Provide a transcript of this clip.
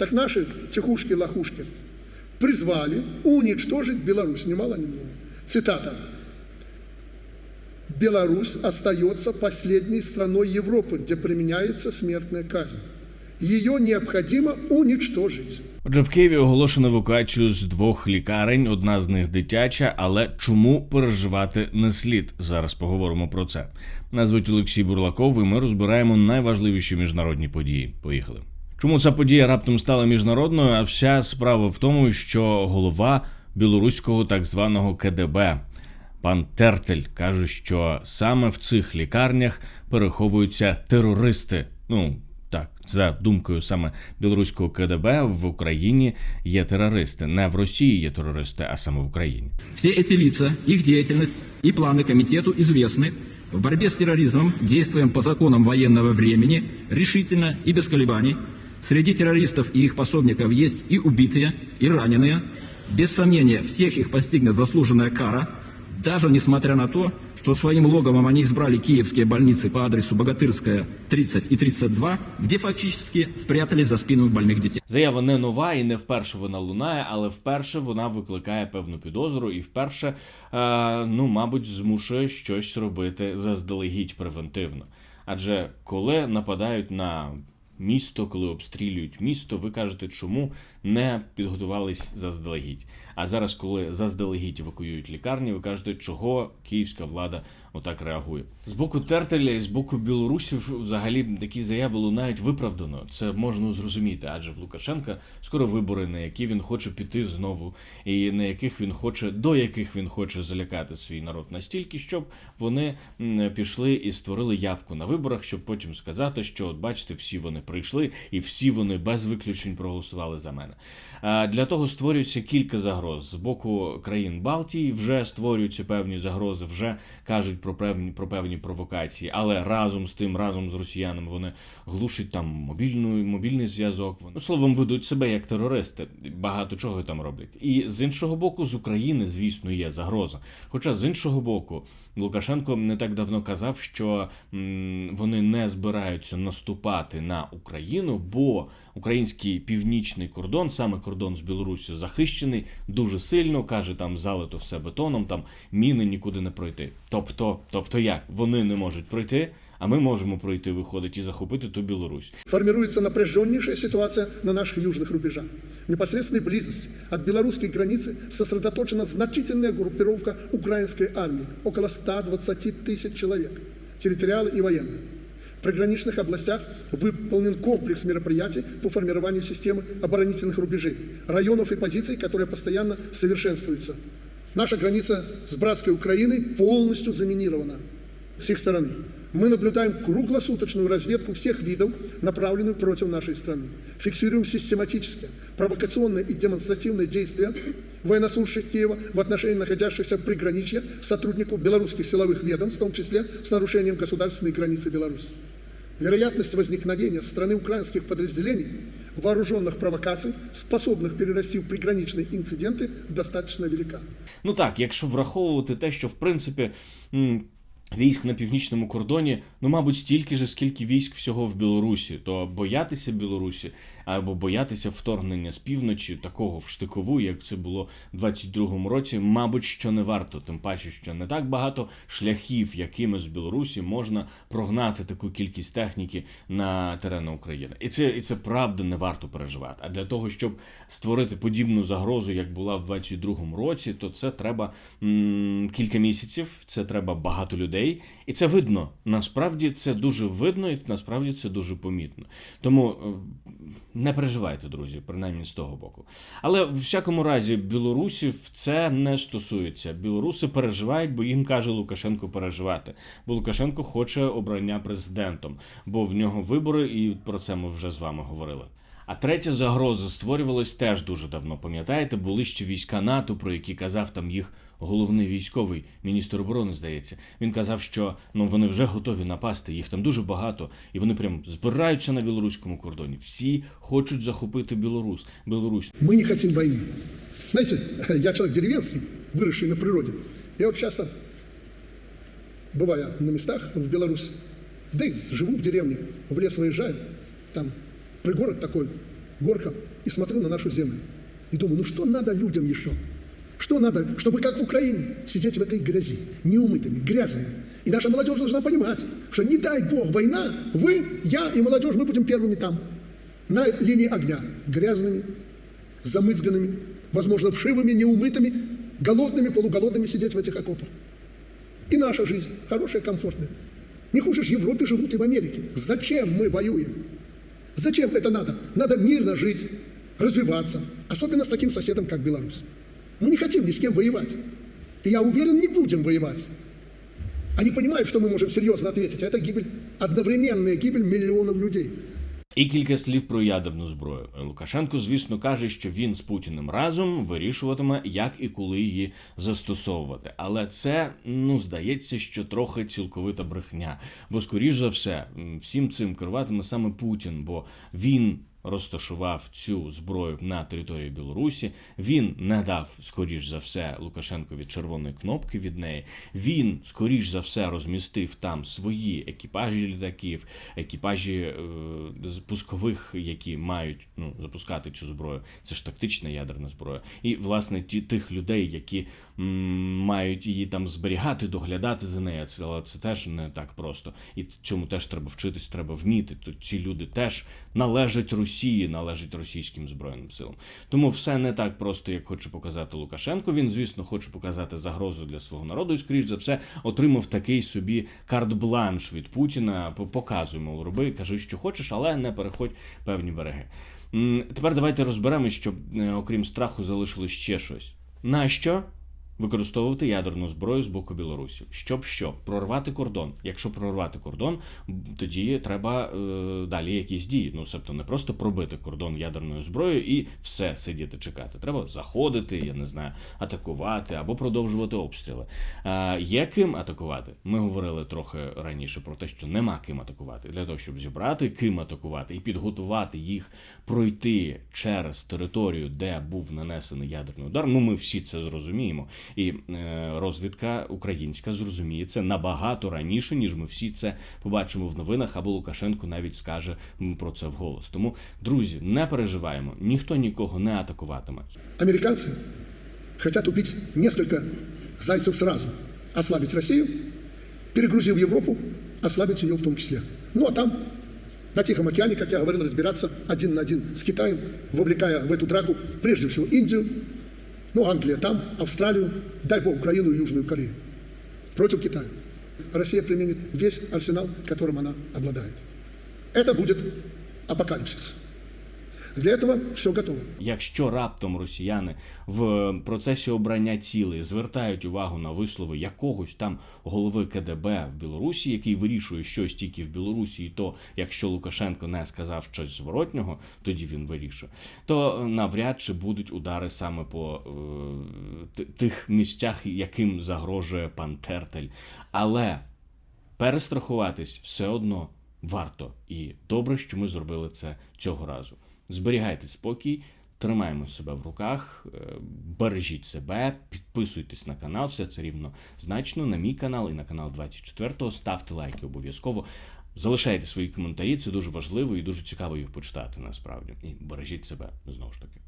Так наши тихушки-лохушки призвали уничтожить Беларусь, ни мало ни много. Цитата. Беларусь остается последней страной Европы, где применяется смертная казнь. Ее необходимо уничтожить. Отже, в Києві оголошено евакуацію з двох лікарень. Одна з них дитяча, але чому переживати не слід? Зараз поговоримо про це. Мене звуть Олексій Бурлаков, і ми розбираємо найважливіші міжнародні події. Поїхали. Чому ця подія раптом стала міжнародною? А вся справа в тому, що голова білоруського так званого КДБ Пан Тертель каже, що саме в цих лікарнях переховуються терористи. Ну так, за думкою саме білоруського КДБ в Україні є терористи. Не в Росії є терористи, а саме в Україні. Все эти лица, их деятельность и планы комитету известны. В борьбе с терроризмом действуем по законам военного времени, решительно и без колебаний. Среди террористов и их пособников есть и убитые, и раненые. Без сомнения, всех их постигнет заслуженная кара, даже несмотря на то, что своим логовом они избрали киевские больницы по адресу Богатырская 30 и 32, где фактически спрятались за спинами больных детей. Заява не нова і не вперше вона лунає, але вперше вона викликає певну підозру, і вперше, е, ну, мабуть, змушує щось робити заздалегідь превентивно. Адже коли нападають на місто, коли обстрілюють місто, ви кажете, чому не підготувались заздалегідь. А зараз, коли заздалегідь евакуюють лікарні, ви кажете, чого київська влада отак реагує. З боку Тертеля і з боку білорусів взагалі такі заяви лунають виправдано. Це можна зрозуміти, адже в Лукашенка скоро вибори, на які він хоче піти знову, і на яких він хоче, до яких він хоче залякати свій народ настільки, щоб вони пішли і створили явку на виборах, щоб потім сказати, що от бачите, всі вони прийшли, і всі вони без виключень проголосували за мене. Для того створюється кілька загроз з боку країн Балтії. Вже створюються певні загрози, вже кажуть про певні про певні провокації, але разом з тим, разом з росіянами, вони глушать там мобільну мобільний зв'язок. Вони словом ведуть себе як терористи. Багато чого там роблять. І з іншого боку, з України, звісно, є загроза. Хоча з іншого боку, Лукашенко не так давно казав, що м, вони не збираються наступати на Україну, бо український північний кордон, саме кордон з Білоруссю, захищений дуже сильно. каже, там залито все бетоном, там міни нікуди не пройти. Тобто, тобто як вони не можуть пройти, а ми можемо пройти, виходить, і захопити ту Білорусь. Формируется напряженнейшая ситуация на наших южных рубежах. В непосредственной близости от белорусской границы сосредоточена значительная группировка украинской армии, около 120 тысяч человек, территориалы и военные. В приграничных областях выполнен комплекс мероприятий по формированию системы оборонительных рубежей, районов и позиций, которые постоянно совершенствуются. Наша граница с братской Украиной полностью заминирована с их стороны. Мы наблюдаем круглосуточную разведку всех видов, направленную против нашей страны. Фиксируем систематическое, провокационное и демонстративное действия военнослужащих Киева в отношении находящихся в приграничье сотрудников белорусских силовых ведомств, в том числе с нарушением государственной границы Беларуси. Вероятность возникновения со стороны украинских подразделений вооруженных провокаций, способных перерасти в приграничные инциденты, достаточно велика. Ну так, якщо враховувати те, що в принципі. Військ на північному кордоні, ну, мабуть, стільки ж, скільки військ всього в Білорусі, то боятися Білорусі або боятися вторгнення з півночі, такого в штикову, як це було в 22-му році, мабуть, що не варто. Тим паче, що не так багато шляхів, якими з Білорусі можна прогнати таку кількість техніки на терени України. І це, і це правда не варто переживати. А для того, щоб створити подібну загрозу, як була в 22-му році, то це треба м, кілька місяців, це треба багато людей, і це видно. Насправді це дуже видно, і насправді це дуже помітно. Тому е, не переживайте, друзі, принаймні з того боку. Але в всякому разі, білорусів це не стосується. Білоруси переживають, бо їм каже Лукашенко переживати. Бо Лукашенко хоче обрання президентом, бо в нього вибори, і про це ми вже з вами говорили. А третя загроза створювалась теж дуже давно. Пам'ятаєте, були ще війська НАТО, про які казав там їх головний військовий міністр оборони, здається. Він казав, що ну вони вже готові напасти, їх там дуже багато, і вони прям збираються на білоруському кордоні. Всі хочуть захопити Білорусь. Білорусь. Мы не хотим войны. Знаете, я человек деревенский, выросший на природе. Я вот часто, бывая на местах в Беларуси, да и живу в деревне, в лес выезжаю, там Пригород такой, горка и смотрю на нашу землю. И думаю, ну что надо людям еще? Что надо, чтобы как в Украине сидеть в этой грязи, неумытыми, грязными. И наша молодежь должна понимать, что не дай бог война, вы, я и молодежь, мы будем первыми там, на линии огня, грязными, замызганными, возможно, вшивыми, неумытыми, голодными, полуголодными сидеть в этих окопах. И наша жизнь хорошая, комфортная. Не хуже ж в Европе живут и в Америке. Зачем мы воюем? Зачем это надо? Надо мирно жить, развиваться. Особенно с таким соседом, как Беларусь. Мы не хотим ни с кем воевать. И я уверен, не будем воевать. Они понимают, что мы можем серьезно ответить. А это гибель, одновременная гибель миллионов людей. І кілька слів про ядерну зброю. Лукашенко, звісно, каже, що він з Путіним разом вирішуватиме, як і коли її застосовувати. Але це ну здається, що трохи цілковита брехня. Бо, скоріш за все, всім цим керуватиме саме Путін, бо він. Розташував цю зброю на території Білорусі. Він не дав, скоріш за все, Лукашенкові червоної кнопки від неї. Він, скоріш за все, розмістив там свої екіпажі літаків, екіпажі е, пускових, які мають ну, запускати цю зброю. Це ж тактична ядерна зброя. І, власне, ті тих людей, які м, мають її там зберігати, доглядати за нею. Це, але це теж не так просто. І цьому теж треба вчитись, треба вміти. То ці люди теж належать Росії, належать російським збройним силам. Тому все не так просто, як хоче показати Лукашенко. Він, звісно, хоче показати загрозу для свого народу, і скоріш за все отримав такий собі карт-бланш від Путіна. П- Показуй, мов, роби, кажи, що хочеш, але не переходь певні береги. Тепер давайте розберемо, щоб е, окрім страху залишилось ще щось. Нащо? Використовувати ядерну зброю з боку Білорусі, щоб що прорвати кордон. Якщо прорвати кордон, тоді треба е, далі якісь дії. Ну тобто не просто пробити кордон ядерною зброєю і все сидіти чекати. Треба заходити, я не знаю, атакувати або продовжувати обстріли. Е, є ким атакувати. Ми говорили трохи раніше про те, що нема ким атакувати. Для того, щоб зібрати ким атакувати і підготувати їх пройти через територію, де був нанесений ядерний удар. Ну ми всі це зрозуміємо. І е, розвідка українська зрозуміє це набагато раніше, ніж ми всі це побачимо в новинах, або Лукашенко навіть скаже про це вголос. Тому, друзі, не переживаємо, ніхто нікого не атакуватиме. Американцы хотят убить несколько зайцев сразу. Ослабить Россию, перегрузив Европу, ослабить ее в том числе. Ну а там, на Тихом океане, как я говорил, разбираться один на один с Китаем, вовлекая в эту драку прежде всего Индию, ну Англия там, Австралию, дай бог Украину и Южную Корею. Против Китая. Россия применит весь арсенал, которым она обладает. Это будет апокалипсис. Для этого все готово. Якщо раптом росіяни в процесі обрання цілей звертають увагу на вислови якогось там голови КДБ в Білорусі, який вирішує щось тільки в Білорусі, і то якщо Лукашенко не сказав щось зворотнього, тоді він вирішує, то навряд чи будуть удари саме по е, тих місцях, яким загрожує пан Тертель. Але перестрахуватись все одно варто. І добре, що ми зробили це цього разу. Зберігайте спокій, тримаємо себе в руках, е, бережіть себе, підписуйтесь на канал, все це рівно значно. На мій канал і на канал 24-го. Ставте лайки обов'язково. Залишайте свої коментарі, це дуже важливо і дуже цікаво їх почитати насправді. І бережіть себе знову ж таки.